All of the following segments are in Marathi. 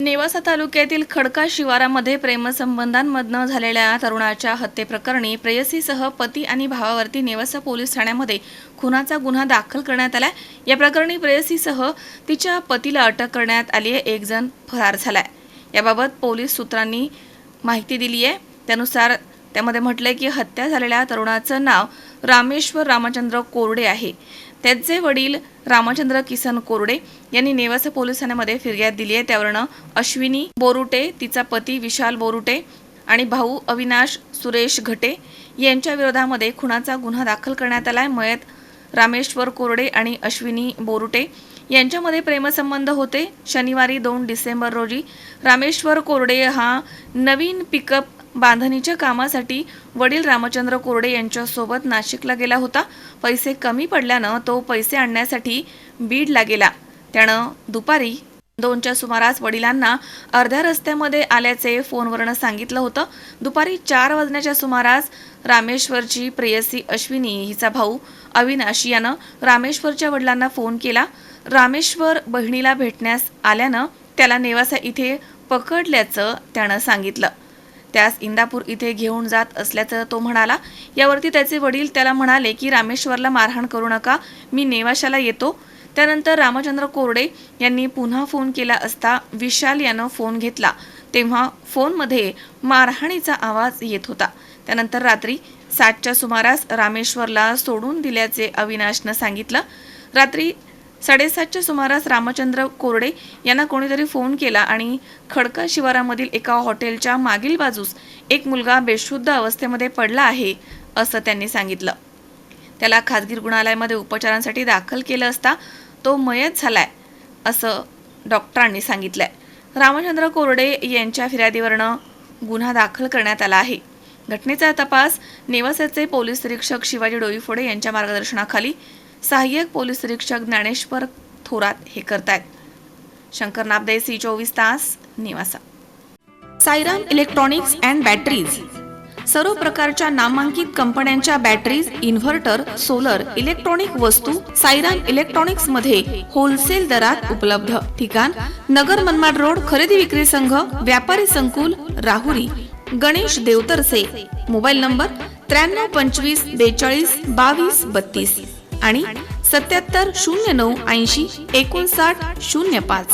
नेवासा तालुक्यातील खडका शिवारामध्ये प्रेमसंबंधांमधनं झालेल्या तरुणाच्या हत्येप्रकरणी प्रेयसीसह पती आणि भावावरती नेवासा पोलीस ठाण्यामध्ये खुनाचा गुन्हा दाखल करण्यात आला या प्रकरणी प्रेयसीसह तिच्या पतीला अटक करण्यात आली आहे. एक जण फरार झालाय. याबाबत पोलीस सूत्रांनी माहिती दिली आहे. त्यानुसार त्यामध्ये म्हटलंय की हत्या झालेल्या तरुणाचं नाव रामेश्वर रामचंद्र कोरडे आहे. त्यांचे वडील रामचंद्र किसन कोरडे यांनी नेवासा पोलीस ठाण्यामध्ये फिर्याद दिली आहे. त्यावरनं अश्विनी बोरुटे तिचा पती विशाल बोरुटे आणि भाऊ अविनाश सुरेश घटे यांच्या विरोधामध्ये खुनाचा गुन्हा दाखल करण्यात आलाय. मयत रामेश्वर कोरडे आणि अश्विनी बोरुटे यांच्यामध्ये प्रेमसंबंध होते. शनिवारी दोन डिसेंबर रोजी रामेश्वर कोरडे हा नवीन पिकअप बांधणीच्या कामासाठी वडील रामचंद्र कोरडे यांच्यासोबत नाशिकला गेला होता. पैसे कमी पडल्यानं तो पैसे आणण्यासाठी बीडला गेला. त्यानं दुपारी दोनच्या सुमारास वडिलांना अर्ध्या रस्त्यामध्ये आल्याचे फोनवरनं सांगितलं होतं. दुपारी चार वाजण्याच्या सुमारास रामेश्वरची प्रेयसी अश्विनी हिचा भाऊ अविनाश यानं रामेश्वरच्या वडिलांना फोन केला. रामेश्वर बहिणीला भेटण्यास आल्यानं त्याला नेवासा इथे पकडल्याचं त्यानं सांगितलं. त्यास इंदापूर इथे घेऊन जात असल्याचं तो म्हणाला. यावरती त्याचे वडील त्याला म्हणाले की रामेश्वरला मारहाण करू नका. मी नेवाशाला येतो. त्यानंतर रामचंद्र कोरडे यांनी पुन्हा फोन केला असता विशाल यानं फोन घेतला. तेव्हा फोनमध्ये मारहाणीचा आवाज येत होता. त्यानंतर रात्री सातच्या सुमारास रामेश्वरला सोडून दिल्याचे अविनाशनं सांगितलं. रात्री साडेसातच्या सुमारास रामचंद्र कोरडे यांना कोणीतरी फोन केला आणि खडका शिवारामधील एका हॉटेलच्या मागील बाजूस एक मुलगा बेशुद्ध अवस्थेमध्ये पडला आहे असं त्यांनी सांगितलं. त्याला खाजगी रुग्णालयामध्ये उपचारांसाठी दाखल केलं असता तो मयत झालाय असं डॉक्टरांनी सांगितलंय. रामचंद्र कोरडे यांच्या फिर्यादीवरनं गुन्हा दाखल करण्यात आला आहे. घटनेचा तपास नेवासाचे पोलीस निरीक्षक शिवाजी डोईफोडे यांच्या मार्गदर्शनाखाली सहाय्यक पोलीस निरीक्षक ज्ञानेश्वर थोरात हे करतायत. शंकर नाबदे सी चोवीस तास निवासा. Sairam electronics and batteries. सर्व प्रकारच्या नामांकित कंपन्यांच्या बॅटरीज इन्व्हर्टर सोलर इलेक्ट्रॉनिक वस्तू सायरान इलेक्ट्रॉनिक्समध्ये होलसेल दरात उपलब्ध. ठिकाण नगर मनमाड रोड खरेदी विक्री संघ व्यापारी संकुल राहुरी गणेश देवतरसे. मोबाईल नंबर त्र्याण्णव पंचवीस बेचाळीस बावीस बत्तीस. आणि सत्याहत्तर शून्य नऊ ऐंशी एकोणसाठ शून्य पाच.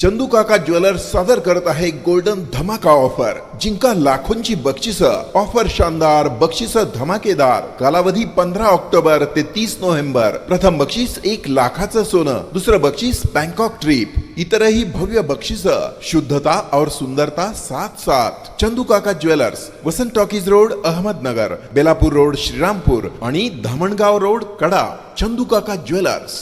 चंदू काका ज्वेलर्स सादर करत आहे गोल्डन धमाका ऑफर. जिंका लाखोंची बक्षिस. ऑफर शानदार बक्षिस धमाकेदार. कालावधी पंधरा ऑक्टोबर ते तीस नोव्हेंबर. प्रथम बक्षीस एक लाखाचं सोनं. दुसरं बक्षीस बँकॉक ट्रिप. इतरही भव्य बक्षिस शुद्धता और सुंदरता साथ साथ Chandu Kaka jewellers Vasant talkies road Ahmednagar Belapur road Shrirampur आणि धामणगाव रोड कडा चंदू काका ज्वेलर्स।